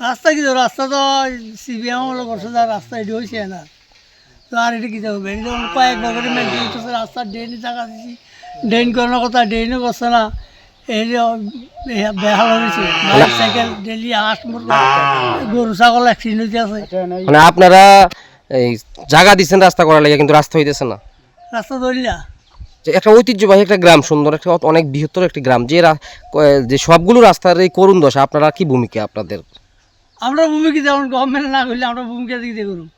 রাস্তা কি রাস্তা তো সিবিএম হলো রাস্তা এটি হয়েছে না। তো আর এটা কি হবে কয়েক বছরের মেনটেন করছে রাস্তা ড্রেনে টাকা দিচ্ছি ড্রেন করানোর কথা ড্রেনও করছে না। এই যে বেহাল হয়েছে। বাইক সাইকেল ডেলি হাঁস গরু ছাগল অ্যাক্সিডেন্ট হইতে আছে। মানে আপনারা এই জায়গা দিচ্ছেন রাস্তা করার লাগে কিন্তু রাস্তা হইতেছে না। রাস্তা ধরি না। একটা ঐতিহ্যবাহী একটা গ্রাম সুন্দর একটা অনেক বৃহত্তর একটি গ্রাম। যে যে সবগুলো রাস্তার এই করুণ দশা আপনারা কি ভূমিকা আপনাদের? আমরা ভূমিকা যেমন গভর্নমেন্ট না করলে আমরা ভূমিকা দিকে করুন